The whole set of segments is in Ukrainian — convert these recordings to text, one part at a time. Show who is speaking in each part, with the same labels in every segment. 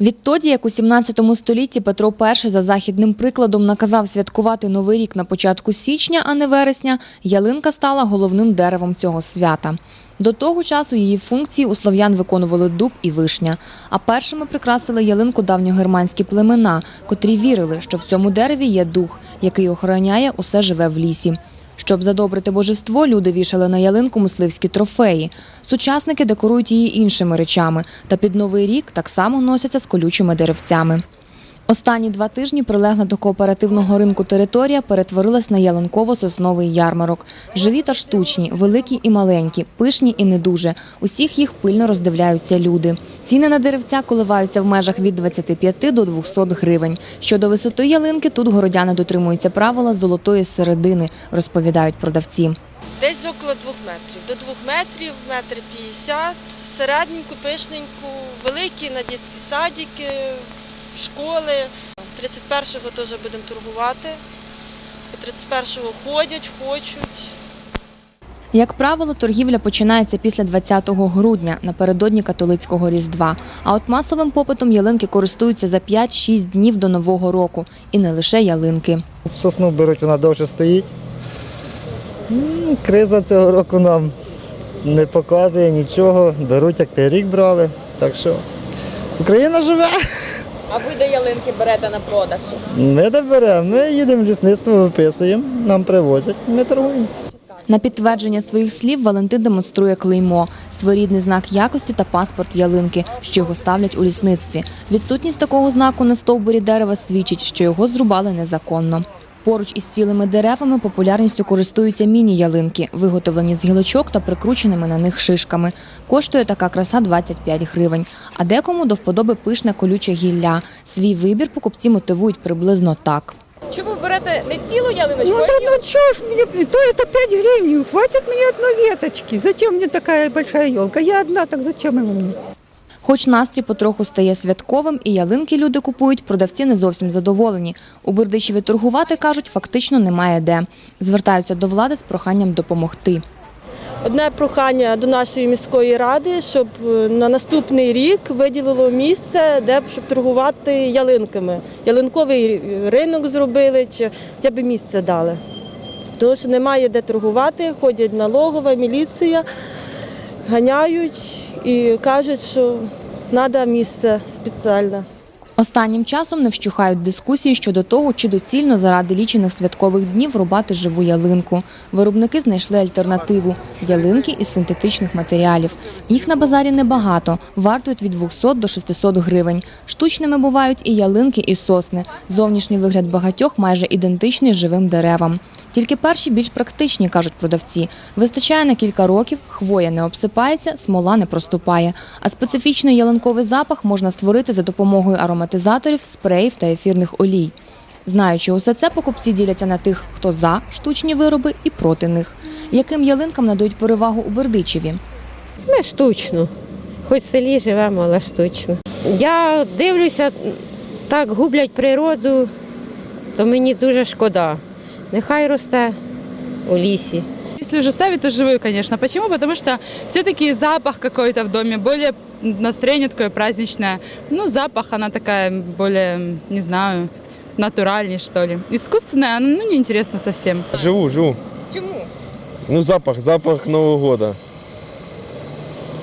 Speaker 1: Відтоді, як у 17 столітті Петро І за західним прикладом наказав святкувати Новий рік на початку січня, а не вересня, ялинка стала головним деревом цього свята. До того часу її функції у слов'ян виконували дуб і вишня. А першими прикрасили ялинку давньогерманські племена, котрі вірили, що в цьому дереві є дух, який охороняє усе живе в лісі. Щоб задобрити божество, люди вішали на ялинку мисливські трофеї. Сучасники декорують її іншими речами, та під новий рік так само носяться з колючими деревцями. Останні два тижні прилегла до кооперативного ринку територія перетворилась на ялинково-сосновий ярмарок. Живі та штучні, великі і маленькі, пишні і не дуже. Усіх їх пильно роздивляються люди. Ціни на деревця коливаються в межах від 25 до 200 гривень. Щодо висоти ялинки, тут городяни дотримуються правила золотої середини, розповідають продавці.
Speaker 2: Десь около двох метрів. До двох метрів, метр п'ятдесят, середненьку, пишненьку, великі на дитячі садики, в школи. 31-го теж будемо торгувати. По 31-го ходять, хочуть.
Speaker 1: Як правило, торгівля починається після 20 грудня напередодні католицького різдва. А от масовим попитом ялинки користуються за 5-6 днів до нового року, і не лише ялинки.
Speaker 3: Сосну беруть, вона довше стоїть. М, Криза цього року нам не показує нічого. Беруть, як той рік брали. Так що Україна живе.
Speaker 4: А ви де ялинки берете на продаж?
Speaker 3: Ми не беремо. Ми їдемо в лісництво, виписуємо, нам привозять, ми торгуємо.
Speaker 1: На підтвердження своїх слів Валентин демонструє клеймо – своєрідний знак якості та паспорт ялинки, що його ставлять у лісництві. Відсутність такого знаку на стовбурі дерева свідчить, що його зрубали незаконно. Поруч із цілими деревами популярністю користуються міні-ялинки, виготовлені з гілочок та прикрученими на них шишками. Коштує така краса 25 гривень. А декому до вподоби пишне колюче гілля. Свій вибір покупці мотивують приблизно так.
Speaker 4: Чи ви берете не цілу ялиночку?
Speaker 5: Ну да ну чё ж мне, то это 5 гривен, хватит мне одной веточки. Зачем мне такая большая елка? Я одна, так зачем она мне?
Speaker 1: Хоч настрій потроху стає святковим і ялинки люди купують, продавці не зовсім задоволені. У Бердичеві торгувати, кажуть, фактично немає де. Звертаються до влади з проханням допомогти.
Speaker 2: Одне прохання до нашої міської ради, щоб е, на наступний рік виділило місце, де щоб торгувати ялинками. Ялинковий ринок зробили чи хоча б місце дали. Тому що немає де торгувати, ходять налогова, міліція, ганяють і кажуть, що треба місце спеціальне.
Speaker 1: Останнім часом не вщухають дискусії щодо того, чи доцільно заради лічених святкових днів рубати живу ялинку. Виробники знайшли альтернативу – ялинки із синтетичних матеріалів. Їх на базарі небагато, вартують від 200 до 600 гривень. Штучними бувають і ялинки, і сосни. Зовнішній вигляд багатьох майже ідентичний живим деревам. Тільки перші більш практичні, кажуть продавці. Вистачає на кілька років, хвоя не обсипається, смола не проступає. А специфічний ялинковий запах можна створити за допомогою ароматизаторів, спреїв та ефірних олій. Знаючи усе це, покупці діляться на тих, хто за штучні вироби і проти них. Яким ялинкам надають перевагу у Бердичеві?
Speaker 6: Ми штучно. Хоч в селі живемо, але штучно. Я дивлюся, так гублять природу, то мені дуже шкода. Нехай росте у лісі.
Speaker 7: Если уже ставить, то живую, конечно. Почему? Потому что все-таки запах какой-то в доме, более настроение такое праздничное. Ну, запах, она такая более, не знаю, натуральнее, что ли. Искусственная, она, ну, неинтересно совсем.
Speaker 8: Живу, живу.
Speaker 4: Чому?
Speaker 8: Ну, запах, запах Нового года.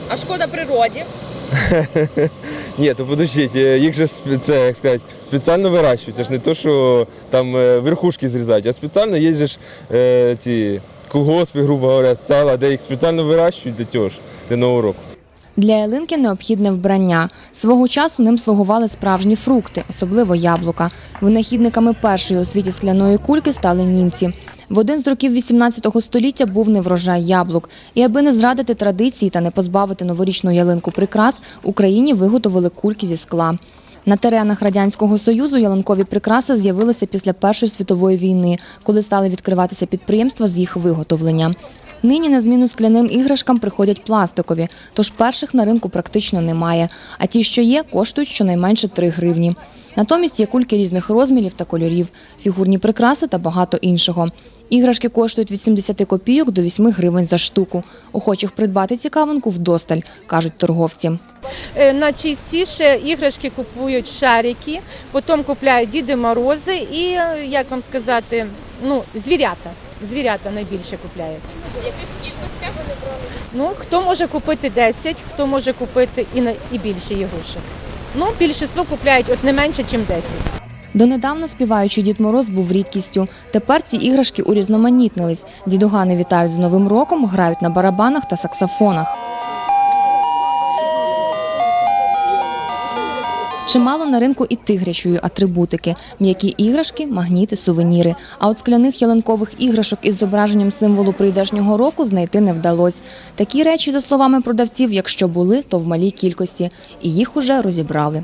Speaker 4: А шкода природі.
Speaker 8: Ні, то подождіть, е, їх же це, як сказати, спеціально вирощують. Це ж не то, що там е, верхушки зрізають, а спеціально є ж е, ці колгоспи, грубо говоря, села, де їх спеціально вирощують для цього ж, для Нового року.
Speaker 1: Для ялинки необхідне вбрання. Свого часу ним слугували справжні фрукти, особливо яблука. Винахідниками першої у світі скляної кульки стали німці. В один з років 18 століття був неврожай яблук. І аби не зрадити традиції та не позбавити новорічну ялинку прикрас, Україні виготовили кульки зі скла. На теренах Радянського Союзу ялинкові прикраси з'явилися після Першої світової війни, коли стали відкриватися підприємства з їх виготовлення. Нині на зміну скляним іграшкам приходять пластикові, тож перших на ринку практично немає. А ті, що є, коштують щонайменше 3 гривні. Натомість є кульки різних розмірів та кольорів, фігурні прикраси та багато іншого. Іграшки коштують від 70 копійок до 8 гривень за штуку. Охочих придбати цікавинку вдосталь, кажуть торговці.
Speaker 9: Е, Найчастіше іграшки купують шарики, потім купляють Діди Морози і, е, як вам сказати, ну, звірята. Звірята найбільше купляють.
Speaker 4: Яких кількостях вони брали?
Speaker 9: Ну, хто може купити 10, хто може купити і, на- і більше ігрушок. Ну, більшість купляють от не менше, ніж 10.
Speaker 1: Донедавна співаючий Дід Мороз був рідкістю. Тепер ці іграшки урізноманітнились. Дідугани вітають з Новим роком, грають на барабанах та саксофонах. Чимало на ринку і тигрячої атрибутики – м'які іграшки, магніти, сувеніри. А от скляних ялинкових іграшок із зображенням символу прийдешнього року знайти не вдалось. Такі речі, за словами продавців, якщо були, то в малій кількості. І їх уже розібрали.